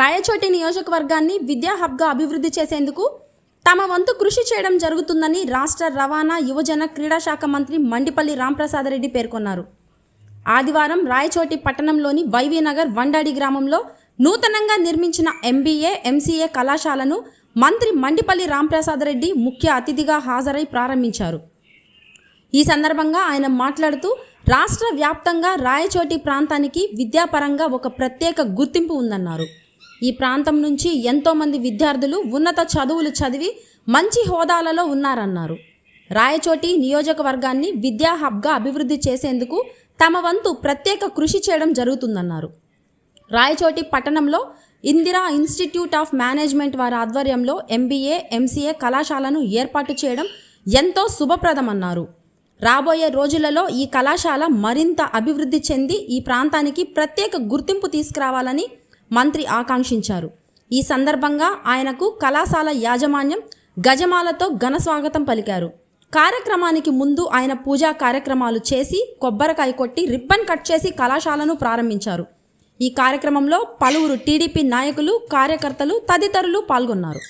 రాయచోటి నియోజకవర్గాన్ని విద్యా హబ్గా అభివృద్ధి చేసేందుకు తమ వంతు కృషి చేయడం జరుగుతుందని రాష్ట్ర రవాణా యువజన క్రీడా శాఖ మంత్రి మండిపల్లి రాంప్రసాద్ రెడ్డి పేర్కొన్నారు. ఆదివారం రాయచోటి పట్టణంలోని వైవీ నగర్ వండాడి గ్రామంలో నూతనంగా నిర్మించిన ఎంబీఏ ఎంసీఏ కళాశాలను మంత్రి మండిపల్లి రాంప్రసాద్ రెడ్డి ముఖ్య అతిథిగా హాజరై ప్రారంభించారు. ఈ సందర్భంగా ఆయన మాట్లాడుతూ రాష్ట్ర వ్యాప్తంగా రాయచోటి ప్రాంతానికి విద్యాపరంగా ఒక ప్రత్యేక గుర్తింపు ఉందన్నారు. ఈ ప్రాంతం నుంచి ఎంతోమంది విద్యార్థులు ఉన్నత చదువులు చదివి మంచి హోదాలలో ఉన్నారన్నారు. రాయచోటి నియోజకవర్గాన్ని విద్యా హబ్గా అభివృద్ధి చేసేందుకు తమ వంతు ప్రత్యేక కృషి చేయడం జరుగుతుందన్నారు. రాయచోటి పట్టణంలో ఇందిరా ఇన్స్టిట్యూట్ ఆఫ్ మేనేజ్మెంట్ వారి ఆధ్వర్యంలో ఎంబీఏ ఎంసీఏ కళాశాలను ఏర్పాటు చేయడం ఎంతో శుభప్రదమన్నారు. రాబోయే రోజులలో ఈ కళాశాల మరింత అభివృద్ధి చెంది ఈ ప్రాంతానికి ప్రత్యేక గుర్తింపు తీసుకురావాలని మంత్రి ఆకాంక్షించారు. ఈ సందర్భంగా ఆయనకు కళాశాల యాజమాన్యం గజమాలతో ఘన స్వాగతం పలికారు. కార్యక్రమానికి ముందు ఆయన పూజా కార్యక్రమాలు చేసి కొబ్బరికాయ కొట్టి రిబ్బన్ కట్ చేసి కళాశాలను ప్రారంభించారు. ఈ కార్యక్రమంలో పలువురు టీడీపీ నాయకులు కార్యకర్తలు తదితరులు పాల్గొన్నారు.